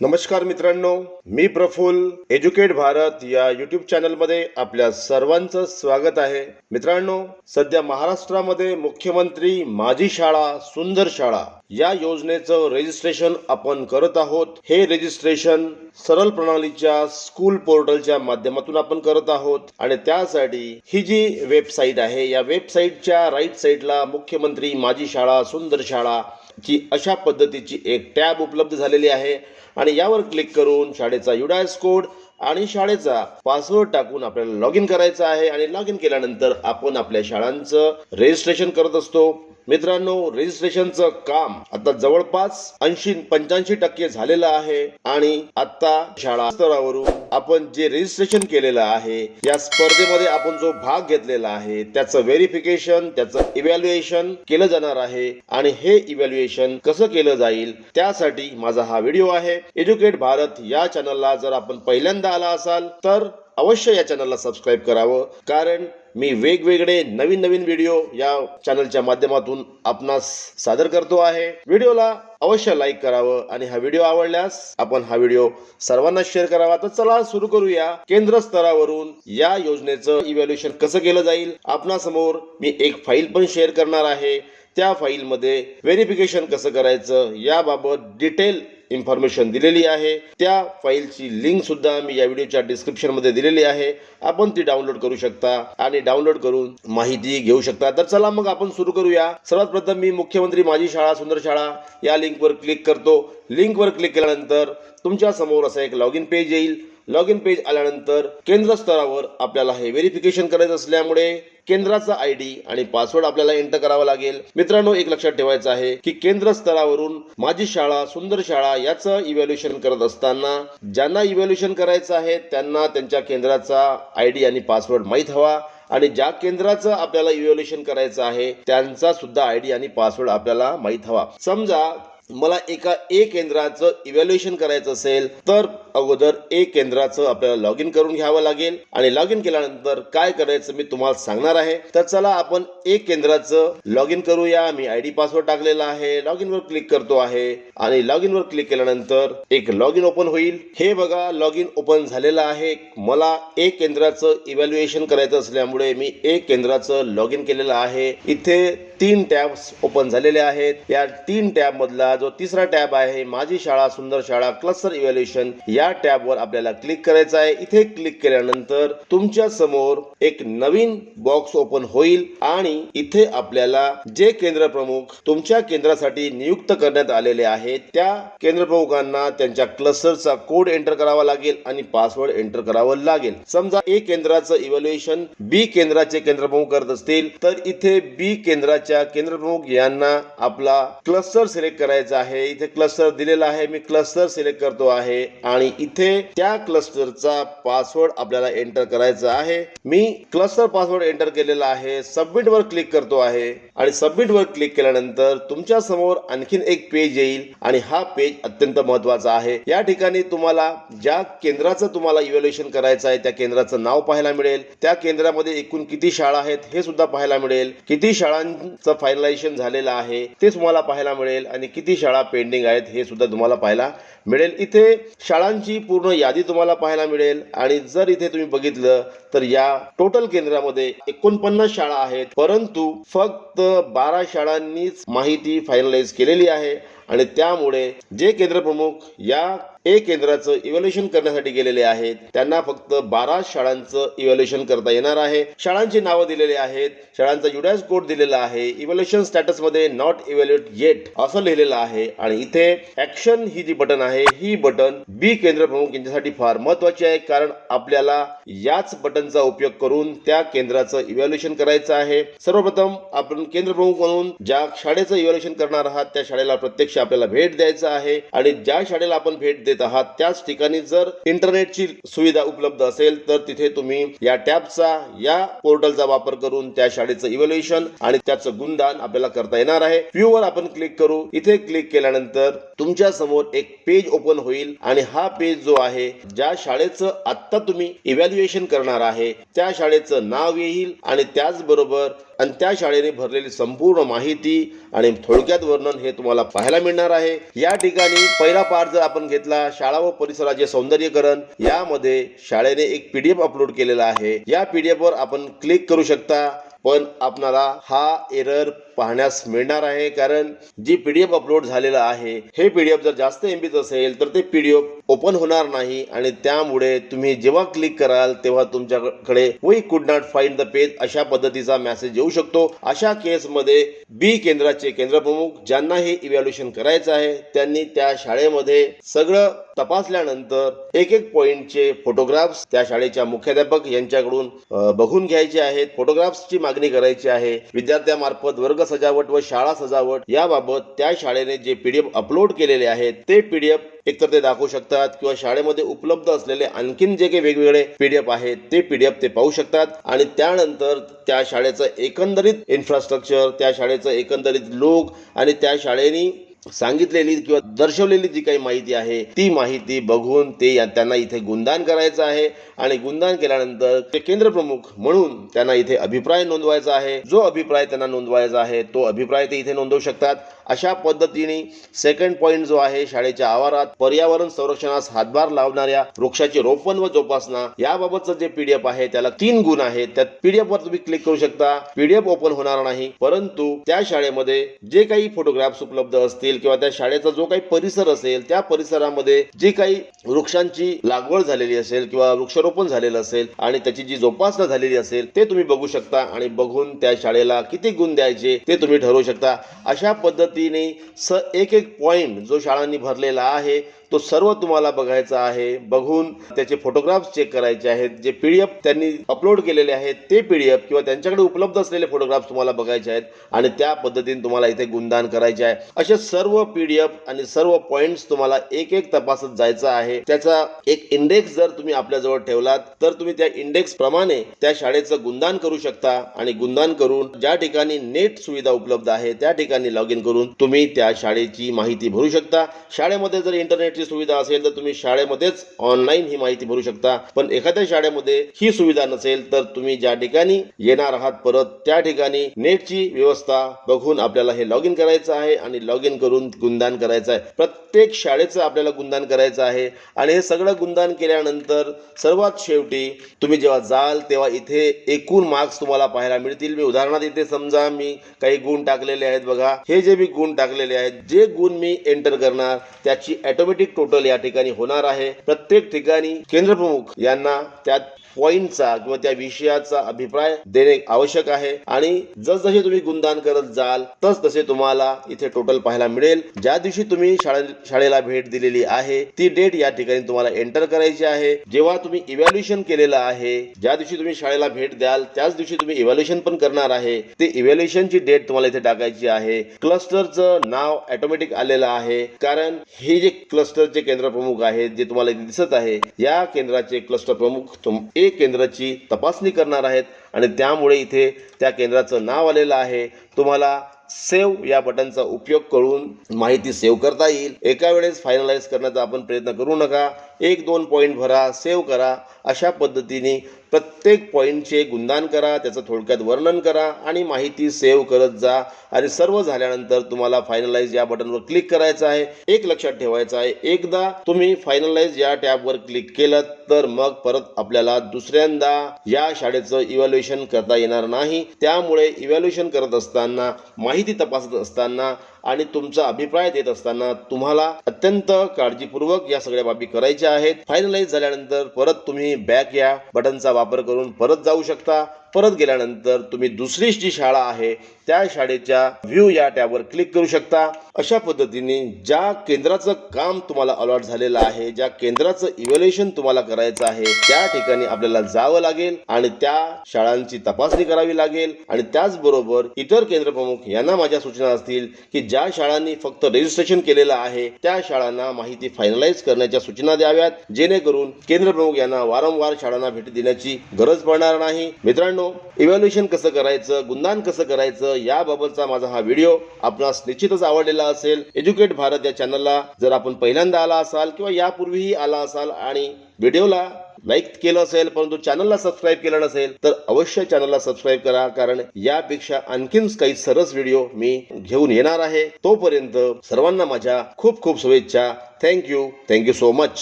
नमस्कार मित्रांनो मी प्रफुल एज्युकेट भारत या युट्यूब चॅनलमध्ये आपल्या सर्वांचं स्वागत आहे. मित्रांनो सध्या महाराष्ट्रामध्ये मुख्यमंत्री माझी शाळा सुंदर शाळा या योजनेचं रजिस्ट्रेशन आपण करत आहोत. हे रजिस्ट्रेशन सरळ प्रणालीच्या स्कूल पोर्टलच्या माध्यमातून आपण करत आहोत. आणि त्यासाठी ही जी वेबसाईट आहे या वेबसाईटच्या राईट साईडला मुख्यमंत्री माझी शाळा सुंदर शाळा ची अशा पद्धतीची एक टॅब उपलब्ध झालेली आहे. आणि यावर क्लिक करून शाळेचा युडायस कोड आणि शाळेचा पासवर्ड टाकून आपल्याला लॉग इन करायचं आहे. आणि लॉग इन केल्यानंतर आपण आपल्या शाळांचं रजिस्ट्रेशन करत असतो. मित्रांनो रजिस्ट्रेशनचं काम आता जवळपास ऐंशी पंच्याऐंशी टक्के झालेलं आहे आणि आता शाळा स्तरावरून आपण जे रजिस्ट्रेशन केलेलं आहे या स्पर्धेमध्ये आपण जो भाग घेतलेला आहे त्याचं व्हेरिफिकेशन त्याचं इव्हॅल्युएशन केलं जाणार आहे आणि हे इव्हॅल्युएशन कसं केलं जाईल त्यासाठी माझा हा व्हिडिओ आहे. एज्युकेट भारत या चॅनलला जर आपण पहिल्यांदा आला असाल तर अवश्य या चॅनलला सबस्क्राईब करावं कारण मी वेगवेगळे नवीन नवीन व्हिडिओ या चॅनलच्या माध्यमातून आपणास सादर करतो आहे. व्हिडिओला अवश्य लाईक करावं आणि हा व्हिडिओ आवडल्यास आपण हा व्हिडिओ सर्वांना शेअर करावा. तर चला सुरू करूया. केंद्र स्तरावरून या योजनेचं इव्हॅल्युएशन कसं केलं जाईल? आपणासमोर मी एक फाईल पण शेअर करणार आहे. त्या फाईलमध्ये व्हेरिफिकेशन कसं करायचं? याबाबत डिटेल इन्फॉर्मेशन दिलेली आहे. त्या फाईलची लिंक सुद्धा मी या व्हिडिओच्या डिस्क्रिप्शनमध्ये दिलेली आहे. आपण ती डाउनलोड करू शकता आणि डाउनलोड करून माहिती घेऊ शकता. तर चला मग आपण सुरू करूया. सर्वात प्रथम मी मुख्यमंत्री माझी शाळा सुंदर शाळा या लिंकवर क्लिक करतो. लिंकवर क्लिक केल्यानंतर तुमच्यासमोर असं एक लॉग इन पेज येईल. लॉग इन पेज आल्यानंतर केंद्र स्तरावर आपल्याला हे व्हेरिफिकेशन करायचं असल्यामुळे केंद्राचा आय डी आणि पासवर्ड आपल्याला एंटर करावा लागेल. मित्रांनो एक लक्षात ठेवायचं आहे की केंद्र स्तरावरून माझी शाळा सुंदर शाळा याचं इव्हॅल्युएशन करत असताना ज्यांना इव्हॅल्युएशन करायचं आहे त्यांना त्यांच्या केंद्राचा आय डी आणि पासवर्ड माहीत हवा आणि ज्या केंद्राचं आपल्याला इव्हॅल्युएशन करायचं आहे त्यांचा सुद्धा आय डी आणि पासवर्ड आपल्याला माहीत हवा. समजा मला एका ए केंद्राचं इव्हॅल्युएशन करायचं असेल तर अगोदर ए केंद्राचं आपल्याला लॉग इन करून घ्यावं लागेल. आणि लॉग इन केल्यानंतर काय करायचं मी तुम्हाला सांगणार आहे. तर चला आपण ए केंद्राचं लॉग इन करूया. मी आय डी पासवर्ड टाकलेला आहे. लॉग इन वर क्लिक करतो आहे. आणि लॉग इन वर क्लिक केल्यानंतर एक लॉग इन ओपन होईल. हे बघा लॉग इन ओपन झालेलं आहे. मला ए केंद्राचं इव्हॅल्युएशन करायचं असल्यामुळे मी ए केंद्राचं लॉग इन केलेलं आहे. इथे तीन टॅब्स ओपन झालेले आहेत. या तीन टॅब मधला जो तिसरा टॅब आहे माझी शाळा सुंदर शाळा क्लस्टर इव्हॅल्युएशन या टॅबवर आपल्याला क्लिक करायचं आहे. इथे क्लिक केल्यानंतर तुमच्यासमोर एक नवीन बॉक्स ओपन होईल आणि इथे आपल्याला जे केंद्र प्रमुख तुमच्या केंद्रासाठी नियुक्त करण्यात आलेले आहेत त्या केंद्र प्रमुखांना त्यांच्या क्लस्टरचा कोड एंटर करावा लागेल आणि पासवर्ड एंटर करावं लागेल. समजा ए केंद्राचं इव्हॅल्युएशन बी केंद्राचे केंद्र प्रमुख करत असतील तर इथे बी केंद्राचे केंद्र केंद्रप्रमुख यांना आपला क्लस्टर सिलेक्ट करायचा आहे. इथे क्लस्टर दिलेला आहे. मी क्लस्टर सिलेक्ट करतो आहे. आणि इथे त्या क्लस्टरचा पासवर्ड आपल्याला एंटर करायचा आहे. मी क्लस्टर पासवर्ड एंटर केलेला आहे. सबमिट वर क्लिक करतो आहे. आणि सबमिट वर क्लिक केल्यानंतर तुमच्यासमोर आणखीन एक पेज येईल. आणि हा पेज अत्यंत महत्त्वाचा आहे. या ठिकाणी तुम्हाला ज्या केंद्राचं तुम्हाला इव्हॅल्युएशन करायचं आहे त्या केंद्राचं नाव पाहायला मिळेल. त्या केंद्रामध्ये एकूण किती शाळा आहेत हे सुद्धा पाहायला मिळेल. किती शाळां शाळांचं फायनलायझेशन झालेलं आहे. ते तुम्हाला पाहायला मिळेल आणि किती शाळा पेंडिंग आहेत हे सुद्धा तुम्हाला पाहायला मिळेल. इथे शाळांची पूर्ण यादी तुम्हाला पाहायला मिळेल आणि जर इथे तुम्ही बघितलं तर या टोटल केंद्रामध्ये एकोणपन्नास शाळा आहेत. परंतु फक्त बारा शाळांनीच माहिती फायनलाइज केलेली आहे. आणि त्यामुळे जे केंद्र प्रमुख या ए केंद्राचं इव्हॅल्युएशन करण्यासाठी गेलेले आहेत. त्यांना फक्त बारा शाळांचं इव्हॅल्युएशन करता येणार आहे. शाळांची नावं दिलेली आहेत. शाळांचा युडायस कोड दिलेला आहे. इव्हॅल्युएशन स्टॅटसमध्ये नॉट इव्हॅल्युएट येट असं लिहिलेलं आहे. आणि इथे ऍक्शन ही जी बटन आहे ही बटन बी केंद्र प्रमुख यांच्यासाठी फार महत्वाची आहे. कारण आपल्याला याच बटनचा उपयोग करून त्या केंद्राचं इव्हॅल्युएशन करायचं आहे. सर्वप्रथम आपण केंद्र प्रमुख म्हणून ज्या शाळेचं इव्हॅल्युएशन करणार आहात त्या शाळेला प्रत्यक्ष आपल्याला भेट द्यायचं आहे. आणि ज्या शाळेला आपण भेट देत आहात. त्याच ठिकाणी जर इंटरनेटची सुविधा उपलब्ध असेल तर तिथे तुम्ही या टॅबचा या पोर्टलचा वापर करून त्या शाळेचं इव्हॅल्युएशन आणि त्याचं गुणदान आपल्याला करता येणार आहे. व्ह्यू वर आपण क्लिक करू. इथे क्लिक केल्यानंतर तुमच्यासमोर एक पेज ओपन होईल आणि हा पेज जो आहे ज्या शाळेचं आता तुम्ही इव्हॅल्युएशन करणार आहे त्या शाळेचं नाव येईल आणि त्याचबरोबर आणि त्या शाळेने भरलेली संपूर्ण माहिती आणि थोडक्यात वर्णन हे तुम्हाला पाहायला मिळणार आहे. या ठिकाणी पहिला पार्ट जर आपण घेतला शाळा व परिसराचे सौंदर्यकरण यामध्ये शाळेने एक पीडीएफ अपलोड केलेला आहे. या पीडीएफ वर आपण क्लिक करू शकता पण आपणाला हा एरर पाहण्यास मिळणार आहे कारण जी पीडीएफ अपलोड झालेलं आहे हे पीडीएफ जर जास्त एमबीच असेल तर ते पीडीएफ ओपन होणार नाही आणि त्यामुळे तुम्ही जेव्हा क्लिक कराल तेव्हा तुमच्याकडे वी कुड नॉट फाइंड द पेज अशा पद्धतीचा मेसेज येऊ शकतो. अशा केसमध्ये बी केंद्राचे केंद्रप्रमुख ज्यांना हे इव्हॅल्युएशन करायचं आहे त्यांनी त्या शाळेमध्ये सगळं तपासल्यानंतर एक एक पॉइंटचे फोटोग्राफ्स त्या शाळेच्या मुख्याध्यापक यांच्याकडून बघून घ्यायचे आहेत. फोटोग्राफ्सची मागणी करायची आहे. विद्यार्थ्यामार्फत वर्ग सजावट व शाळा सजावट याबाबत त्या शाळेने जे पीडीएफ अपलोड केलेले आहेत ते पीडीएफ एकतर ते दाखवू शकतात किंवा शाळेमध्ये उपलब्ध असलेले आणखीन जे काही वेगवेगळे पीडीएफ आहेत ते पीडीएफ ते पाहू शकतात. आणि त्यानंतर त्या शाळेचं एकंदरीत इन्फ्रास्ट्रक्चर त्या शाळेचं एकंदरीत लोक आणि त्या शाळेनी सांगितलेली किंवा दर्शवलेली जी काही माहिती आहे ती माहिती बघून ते त्यांना इथे गुणदान करायचं आहे. आणि गुणदान केल्यानंतर ते केंद्र प्रमुख म्हणून त्यांना इथे अभिप्राय नोंदवायचा आहे. जो अभिप्राय त्यांना नोंदवायचा आहे तो अभिप्राय ते इथे नोंदवू शकतात. अशा पद्धतीने सेकंड पॉइंट जो आहे शाळेच्या आवारात पर्यावरण संरक्षणास हातभार लावणाऱ्या वृक्षाची रोपण व जोपासना याबाबतचं जे पीडीएफ आहे त्याला तीन गुण आहेत. त्या पीडीएफ वर तुम्ही क्लिक करू शकता. पीडीएफ ओपन होणार नाही. परंतु त्या शाळेमध्ये जे काही फोटोग्राफ्स उपलब्ध असतील किंवा त्या शाळेचा जो काही परिसर असेल त्या परिसरामध्ये जी काही वृक्षांची लागवड झालेली असेल किंवा वृक्षारोपण झालेलं असेल आणि त्याची जी जोपासना झालेली असेल ते तुम्ही बघू शकता आणि बघून त्या शाळेला किती गुण द्यायचे ते तुम्ही ठरवू शकता. अशा पद्धतीने स एक एक पॉइंट जो शाळांनी भरलेला आहे तो सर्व तुम्हाला बघायचा आहे. बघून त्याचे फोटोग्राफ्स चेक करायचे आहेत. जे पीडीएफ त्यांनी अपलोड केलेले आहेत ते पीडीएफ किंवा त्यांच्याकडे उपलब्ध असलेले फोटोग्राफ्स तुम्हाला बघायचे आहेत आणि त्या पद्धतीने तुम्हाला इथे गुणदान करायचे आहे. असे सर्व पीडीएफ आणि सर्व पॉइंट्स तुम्हाला एक एक तपासत जायचं आहे. त्याचा एक इंडेक्स जर तुम्ही आपल्याजवळ ठेवलात तर तुम्ही त्या इंडेक्स प्रमाणे त्या शाळेचं गुणदान करू शकता आणि गुणदान करून ज्या ठिकाणी नेट सुविधा उपलब्ध आहे त्या ठिकाणी लॉग इन करून तुम्ही त्या शाळेची माहिती भरू शकता. शाळेमध्ये जर इंटरनेट शाळेची सुविधा असेल तर तुम्ही शाळेमध्येच ऑनलाईन ही माहिती भरू शकता. पण एखाद्या शाळेमध्ये ही सुविधा नसेल तर तुम्ही ज्या ठिकाणी येणार आहात परत त्या ठिकाणी नेटची व्यवस्था बघून आपल्याला हे लॉग इन करायचं आहे आणि लॉग इन करून गुणदान करायचं आहे. प्रत्येक शाळेचं आपल्याला गुणदान करायचं आहे आणि हे सगळं गुणदान केल्यानंतर सर्वात शेवटी तुम्ही जेव्हा जाल तेव्हा इथे एकूण मार्क्स तुम्हाला पाहायला मिळतील. मी उदाहरणार्थ इथे समजा मी काही गुण टाकलेले आहेत बघा. हे जे मी गुण टाकलेले आहेत जे गुण मी एंटर करणार त्याची ऑटोमॅटिक टोटल या ठिकाणी होणार आहे. प्रत्येक ठिकाणी केंद्रप्रमुख यांना त्या पॉइंटचा किंवा त्या विषयाचा अभिप्राय देणे आवश्यक आहे. आणि जसजसे तुम्ही गुणदान करत जाल तस तसे तुम्हाला इथे टोटल पाहायला मिळेल. ज्या दिवशी तुम्ही शाळे शाळेला भेट दिलेली आहे ती डेट या ठिकाणी तुम्हाला एंटर करायची आहे. जेव्हा तुम्ही इव्हॅल्युएशन केलेलं आहे ज्या दिवशी तुम्ही शाळेला भेट द्याल त्याच दिवशी तुम्ही इव्हॅल्युएशन पण करणार आहे. ते इव्हॅल्युएशनची डेट तुम्हाला इथे टाकायची आहे. क्लस्टरचं नाव ऑटोमॅटिक आलेलं आहे. कारण हे जे क्लस्टर क्लस्टरचे केंद्र प्रमुख आहेत जे तुम्हाला इथे दिसत आहे या केंद्राचे क्लस्टर प्रमुख तुम एक केंद्राची तपासणी करणार आहेत आणि त्यामुळे इथे त्या केंद्राचं नाव आलेलं आहे. तुम्हाला सेव्ह या बटनचा उपयोग करून माहिती सेव्ह करता येईल. एका वेळेस फायनलाइज करण्याचा आपण प्रयत्न करू नका. एक दोन पॉईंट भरा सेव्ह करा. अशा पद्धतीने प्रत्येक पॉईंटचे गुणदान करा त्याचं थोडक्यात वर्णन करा आणि माहिती सेव्ह करत जा. आणि सर्व झाल्यानंतर तुम्हाला फायनलाइज या बटनवर क्लिक करायचं आहे. एक लक्षात ठेवायचं आहे एकदा तुम्ही फायनलाइज या टॅबवर क्लिक केलं तर मग परत आपल्याला दुसऱ्यांदा या शाळेचं इव्हॅल्युएशन करता येणार नाही. त्यामुळे इव्हॅल्युएशन करत असताना माहिती तपासत असताना आणि तुमचा अभिप्राय देत असताना तुम्हाला अत्यंत काळजीपूर्वक या सगळ्या बाबी करायच्या आहेत. फायनलाइज झाल्यानंतर परत तुम्ही बॅक या. बटनचा वापर करून परत जाऊ शकता. परत गेल्यानंतर तुम्ही दुसरी जी शाळा आहे त्या शाळेच्या व्ह्यू या टॅबवर क्लिक करू शकता. अशा पद्धतीने ज्या केंद्राचं काम तुम्हाला अलॉट झालेलं आहे ज्या केंद्राचं इव्हॅल्युएशन तुम्हाला करायचं आहे त्या ठिकाणी आपल्याला जावं लागेल आणि त्या शाळांची तपासणी करावी लागेल. आणि त्याचबरोबर इतर केंद्र प्रमुख यांना माझ्या सूचना असतील की ज्या शाळांनी फक्त रजिस्ट्रेशन केलेलं आहे त्या शाळांना माहिती फायनलाइज करण्याच्या सूचना द्याव्यात. जेणेकरून केंद्र प्रमुख यांना वारंवार शाळांना भेटी देण्याची गरज पडणार नाही. मित्रांनो मित्रांनो इव्हॅल्युएशन कसं करायचं गुणदान कसं करायचं याबाबतचा माझा हा व्हिडिओ आपणास निश्चितच आवडलेला असेल. एज्युकेट भारत या चॅनलला जर आपण पहिल्यांदा आला असाल किंवा यापूर्वीही आला असाल आणि व्हिडिओला लाईक केलं असेल परंतु चॅनलला सबस्क्राईब केलं नसेल तर अवश्य चॅनलला सबस्क्राईब करा. कारण यापेक्षा आणखीन काही सरस व्हिडिओ मी घेऊन येणार आहे. तोपर्यंत सर्वांना माझ्या खूप खूप शुभेच्छा. Thank you thank you so much